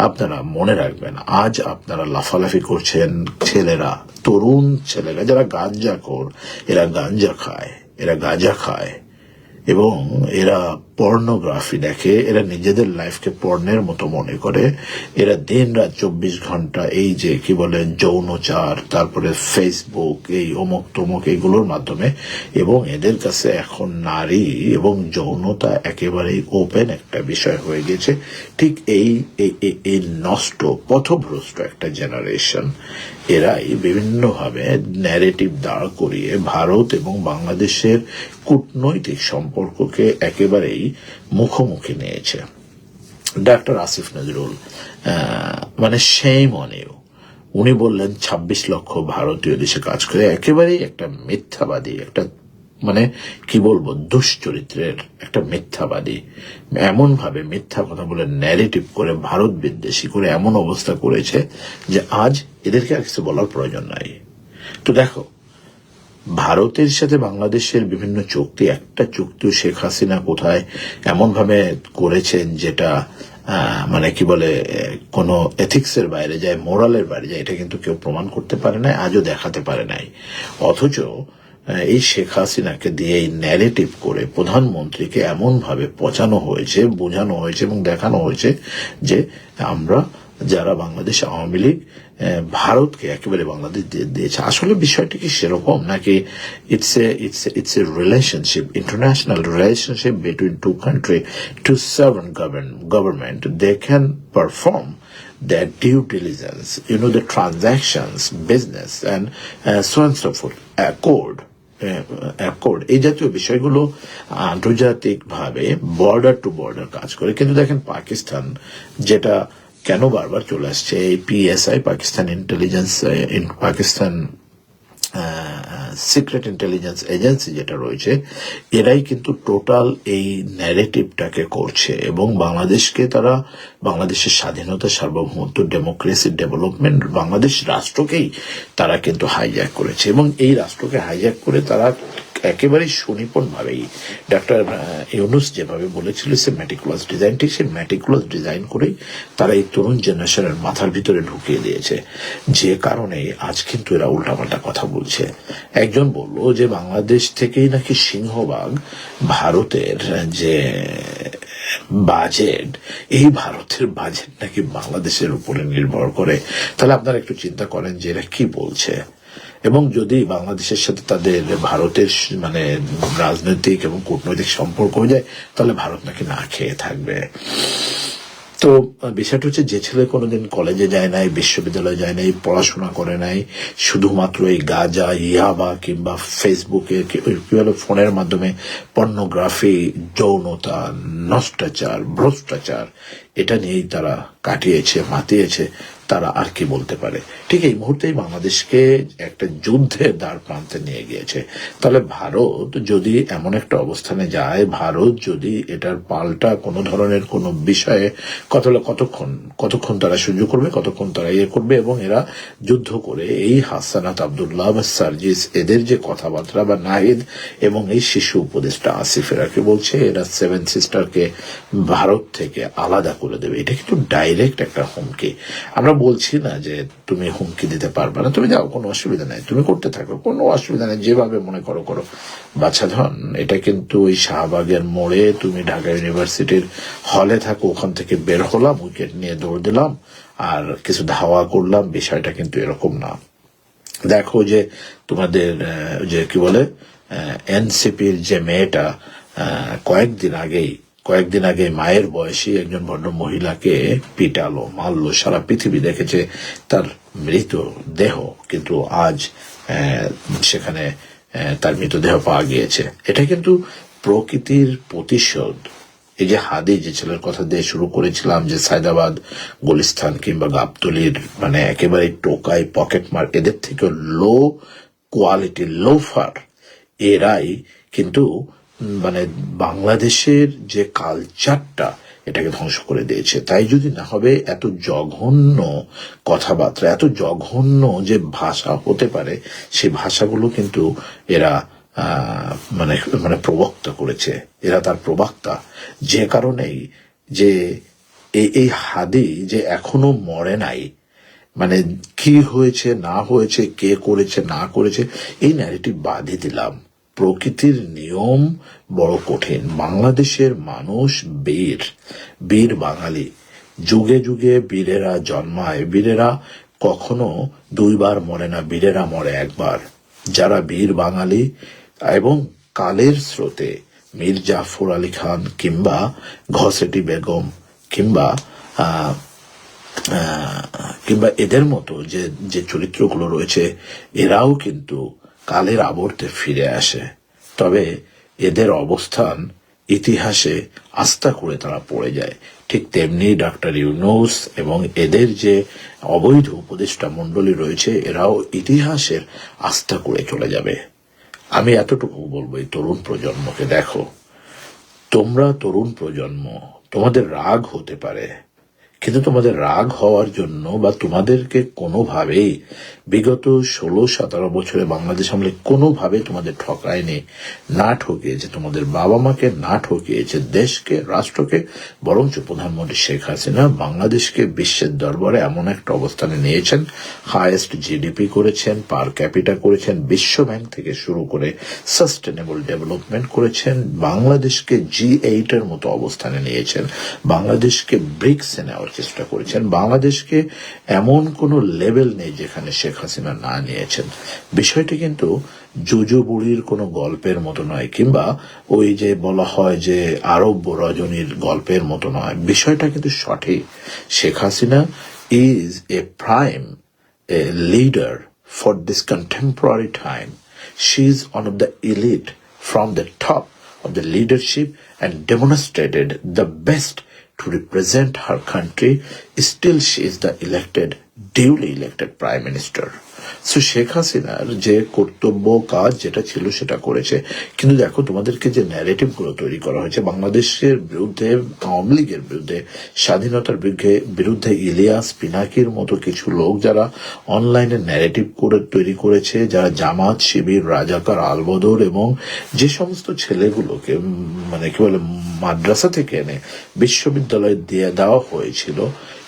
আপনারা মনে রাখবেন, আজ আপনারা লাফালাফি করছেন ছেলেরা, তরুণ ছেলেরা, যারা গাঞ্জা কর এরা গাঞ্জা খায়, এরা গাঁজা খায় এবং এরা পর্নোগ্রাফি দেখে, এরা নিজেদের লাইফকে পর্ণের মতো মনে করে। এরা দিন রাত চব্বিশ ঘণ্টা এই যে কি বলে, যৌনচার, তারপরে ফেসবুক এই অমুক তমুক এইগুলোর মাধ্যমে। এবং এদের কাছে এখন নারী এবং যৌনতা একেবারেই ওপেন একটা বিষয় হয়ে গেছে। ঠিক এই- এই নষ্ট, পথভ্রষ্ট একটা জেনারেশন এরাই বিভিন্নভাবে ন্যারেটিভ দাঁড় করিয়ে ভারত এবং বাংলাদেশের কূটনৈতিক সম্পর্ককে একেবারেই মুখোমুখি নিয়েছে। ডাক্তার আসিফ নজরুল মানে সেই মনেও উনি বললেন ২৬ লক্ষ ভারতীয় দেশে কাজ করে একেবারেই একটা মিথ্যাবাদী, একটা মানে কি বলব, দুশ্চরিত্রের একটা মিথ্যাবাদী। এমন ভাবে মিথ্যা কথা বলে ন্যারেটিভ করে, ভারত বিদ্বেষী করে এমন অবস্থা করেছে যে আজ এদেরকে আর কিছু বলার প্রয়োজন নাই। তো দেখো ভারতের সাথে বাংলাদেশের বিভিন্ন চুক্তি, একটা চুক্তিও শেখ হাসিনা কোথায় এমন ভাবে করেছেন যেটা মানে কি বলে, কোনো এথিক্সের বাইরে যায় মোরালের বাইরে যায়, এটা কিন্তু কেউ প্রমাণ করতে পারে নাই, আজও দেখাতে পারে নাই। অথচ এই শেখ হাসিনাকে দিয়ে এই ন্যারেটিভ করে প্রধানমন্ত্রীকে এমন ভাবে পচানো হয়েছে, বোঝানো হয়েছে এবং দেখানো হয়েছে যে আমরা যারা বাংলাদেশ আওয়ামী লীগ ভারতকে একেবারে বাংলাদেশ দিয়েছে। আসলে বিষয়টি কি সেরকম? নাকি it's a it's it's a relationship international relationship between two country to sovereign government they can perform their due diligence, you know, the transactions, business, and uh, so on and so forth, accord. Accord এই জাতীয় বিষয়গুলো আন্তর্জাতিকভাবে border two border কাজ করে। কিন্তু দেখেন পাকিস্তান যেটা কেন বারবার চলে আসছে? এই PSI Pakistan intelligence Pakistan secret intelligence agency যেটা রয়েছে, এরাই কিন্তু টোটাল এই ন্যারেটিভটাকে করছে এবং বাংলাদেশকে তারা, বাংলাদেশের স্বাধীনতা, সার্বভৌমত্ব ডেমোক্রেসি ডেভেলপমেন্ট বাংলাদেশ রাষ্ট্রকেই তারা কিন্তু হাইজ্যাক করেছে এবং এই রাষ্ট্রকে হাইজ্যাক করে তারা একেবারেই সুনিপুণ ভাবেই ডাক্তার ইউনুস যেভাবে বলেছিল, সে ম্যাটিকুলাস ডিজাইনটি সেই ম্যাটিকুলাস ডিজাইন করেই তারা এই তরুণ জেনারেশনের মাথার ভিতরে ঢুকিয়ে দিয়েছে। যে কারণে আজ কিন্তু এরা উল্টাপাল্টা কথা বলছে। একজন বলল যে বাংলাদেশ থেকেই নাকি সিংহবাগ ভারতের যে বাজেট এই ভারতের বাজেট নাকি বাংলাদেশের উপরে নির্ভর করে। তাহলে আপনারা একটু চিন্তা করেন যে এরা কি বলছে। এবং যদি বাংলাদেশের সাথে তাদের ভারতের মানে রাজনৈতিক এবং কূটনৈতিক সম্পর্ক হয়ে যায়, তাহলে ভারত নাকি না খেয়ে থাকবে। তো বিষয়টা হচ্ছে যে ছেলে কোনোদিন কলেজে যায় নাই, বিশ্ববিদ্যালয়ে যায় নাই, পড়াশোনা করে নাই, শুধুমাত্র এই গাজা ইয়াবা কিংবা ফেসবুকে কি- ওই বলে, ফোনের মাধ্যমে পর্নোগ্রাফি যৌনতা, নষ্টাচার, ভ্রষ্টাচার এটা নিয়েই তারা কাটিয়েছে, মাতিয়েছে, তারা আর কি বলতে পারে। ঠিক এই মুহূর্তেই বাংলাদেশকে একটা যুদ্ধের দ্বার প্রান্তে নিয়ে গিয়েছে। তাহলে ভারত যদি এমন একটা অবস্থানে যায়, ভারত যদি এটার পাল্টা কোনো ধরনের কোনো বিষয়ে কত কতক্ষণ কতক্ষণ তারা সহ্য করবে, কতক্ষণ তারা ইয়ে করবে, এবং এরা যুদ্ধ করে এই হাসানাত আবদুল্লাহ বা সার্জিস, এদের যে কথাবার্তা বা নাহিদ এবং এই শিশু উপদেষ্টা আসিফ এরাকে বলছে, এরা সেভেন সিস্টারকে ভারত থেকে আলাদা করে দেবে। এটা কিন্তু ডাইরেক্ট একটা হুমকি। আমরা বলছি না যে তুমি হুমকি দিতে পারবে না। তুমি যাও, কোনো অসুবিধা নাই। তুমি করতে থাকো। কোনো অসুবিধা নেই। যেভাবে মনে করো করো। বাচ্চা ধন, এটা কিন্তু ওই শাহবাগের মোড়ে তুমি ঢাকা ইউনিভার্সিটির হলে থাকো, ওখান থেকে বের হলাম, উইকেট নিয়ে দৌড় দিলাম, আর কিছু ধাওয়া করলাম, বিষয়টা কিন্তু এরকম না। দেখো যে তোমাদের যে কি বলে এনসিপির যে মেয়েটা কয়েকদিন আগেই কয়েকদিন আগে মায়ের বয়সী একজন ভদ্র মহিলাকে পিটালো, মারলো, সারা পৃথিবী দেখেছে তার মৃত দেহ, কিন্তু আজ সেখানে তার মৃতদেহ পাওয়া গিয়েছে। এটা কিন্তু প্রকৃতির প্রতিশোধ। এই যে হাদি, যে ছেলের কথা দিয়ে শুরু করেছিলাম যে সায়দাবাদ, গুলিস্তান কিংবা গাবতলির মানে একেবারে টোকাই পকেট মার, এদের থেকে লো কোয়ালিটি লোফার এরাই কিন্তু মানে বাংলাদেশের যে কালচারটা এটাকে ধ্বংস করে দিয়েছে। তাই যদি না হবে, এত জঘন্য কথাবার্তা, এত জঘন্য যে ভাষা হতে পারে, সে ভাষাগুলো কিন্তু এরা মানে মানে প্রবক্তা করেছে। এরা তার প্রবক্তা। যে কারণেই যে এই হাদি যে এখনও মরে নাই মানে কি হয়েছে, না হয়েছে, কে করেছে, না করেছে, এই ন্যারেটিভ বাদই দিলাম। প্রকৃতির নিয়ম বড় কঠিন। বাংলাদেশের মানুষ বীর বীর বাঙালি। যুগে যুগে বীরেরা জন্মায়। বীরেরা কখনো দুইবার মরে না, বীরেরা মরে একবার। যারা বীর বাঙালি এবং কালের স্রোতে, মীর জাফর আলী খান কিংবা ঘসেটি বেগম কিংবা কিংবা এদের মতো যে যে চরিত্রগুলো রয়েছে, এরাও কিন্তু কালের আবর্তে ফিরে আসে। তবে এদের অবস্থান ইতিহাসে আস্থা করে তারা পড়ে যায়। ঠিক তেমনি ডাক্তার ইউনুস এবং এদের যে অবৈধ উপদেষ্টা মণ্ডলী রয়েছে, এরাও ইতিহাসের আস্থা করে চলে যাবে। আমি এতটুকু বলব, এই তরুণ প্রজন্মকে দেখো। তোমরা তরুণ প্রজন্ম, তোমাদের রাগ হতে পারে কিন্তু তোমাদের রাগ হওয়ার জন্য বা তোমাদেরকে কোনোভাবেই বিগত ষোলো, সতেরো বছরে বাংলাদেশ আমলে কোনোভাবে তোমাদের ঠকায়নি, না ঠকিয়েছে, তোমাদের বাবা মাকে না ঠকিয়েছে, দেশকে, রাষ্ট্রকে, বরঞ্চ প্রধানমন্ত্রী শেখ হাসিনা বাংলাদেশকে বিশ্বের দরবারে এমন একটা অবস্থানে নিয়েছেন হায়েস্ট জিডিপি করেছেন পার ক্যাপিটা করেছেন, বিশ্ব ব্যাংক থেকে শুরু করে সাস্টেনেবল ডেভেলপমেন্ট করেছেন, বাংলাদেশকে জি এইট এর মতো অবস্থানে নিয়েছেন, বাংলাদেশকে ব্রিক্সে নেওয়ার চেষ্টা করেছেন। বাংলাদেশকে এমন কোনো লেভেল নেই যেখানে শেখ হাসিনা না নিয়েছেন। বিষয়টি কিন্তু জুজু বুড়ির কোনো গল্পের মতো নয়, কিংবা ওই যে বলা হয় যে আরব্য রজনীর গল্পের মতো নয়। বিষয়টা কিন্তু সঠিক। Sheikh Hasina is a prime a leader for this contemporary time She is one of the elite from the top of the leadership and demonstrated the best to represent her country. Still, she is the elected, duly elected prime minister. So Sheikh হাসিনার যে কর্তব্য, কাজ যেটা ছিল সেটা করেছে। কিন্তু দেখো, তোমাদেরকে যে ন্যারেটিভগুলো তৈরি করা হয়েছে, বাংলাদেশের বিরুদ্ধে, আওয়ামী লীগের বিরুদ্ধে, স্বাধীনতার বিরুদ্ধে বিরুদ্ধে ইলিয়াস পিনাকির মতো কিছু লোক যারা অনলাইনে ন্যারেটিভ করে, তৈরি করেছে, যারা জামাত, শিবির, রাজাকার, আলবদর এবং যে সমস্ত ছেলেগুলোকে মানে কি বলে, মাদ্রাসা থেকে এনে বিশ্ববিদ্যালয়ে দিয়ে দেওয়া হয়েছিল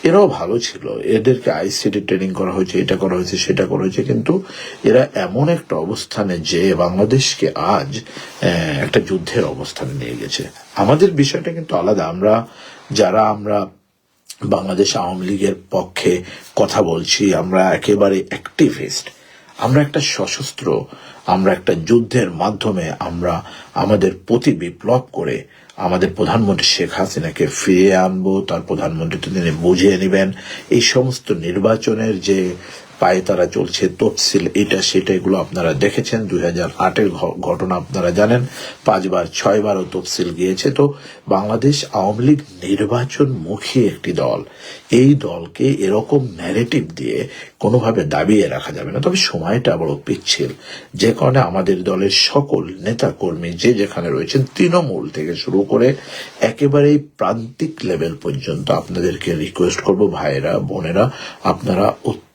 এরাও ভালো ছিল। এদেরকে আইসিটি ট্রেনিং করা হয়েছে, এটা করা হয়েছে, সেটা করা হয়েছে, কিন্তু এরা এমন একটা অবস্থানে যে বাংলাদেশকে আজ একটা যুদ্ধের অবস্থানে নিয়ে গেছে। আমাদের বিষয়টা কিন্তু আলাদা। আমরা, যারা আমরা বাংলাদেশ আওয়ামী লীগের পক্ষে কথা বলছি, আমরা একেবারে অ্যাক্টিভিস্ট আমরা একটা সশস্ত্র, আমরা একটা যুদ্ধের মাধ্যমে আমরা আমাদের প্রতি বিপ্লব করে আমাদের প্রধানমন্ত্রী শেখ হাসিনাকে ফিরিয়ে আনব, তার প্রধানমন্ত্রী তিনি বুঝিয়ে নেবেন। এই সমস্ত নির্বাচনের যে পায়ে তারা চলছে, তফসিল এটা, সেটা এগুলো আপনারা দেখেছেন। দুই হাজার আটের ঘটনা আপনারা জানেন, পাঁচবার, ছয়বারও তফসিল গিয়েছে। তো বাংলাদেশ আওয়ামী লীগ নির্বাচন মুখী একটি দল। এই দলকে এরকম ন্যারেটিভ দিয়ে কোনোভাবে দাবিয়ে রাখা যাবে না। তবে সময়টা বড় পিচ্ছিল। যে কারণে আমাদের দলের সকল নেতা কর্মী যে যেখানে রয়েছেন, তৃণমূল থেকে শুরু করে একেবারেই প্রান্তিক লেভেল পর্যন্ত আপনাদেরকে রিকোয়েস্ট করব, ভাইয়েরা, বোনেরা, আপনারা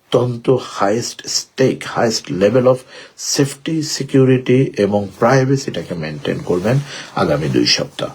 অত্যন্ত highest stake highest level of safety security এবং প্রাইভেসিটাকে মেনটেন করবেন আগামী দুই সপ্তাহ।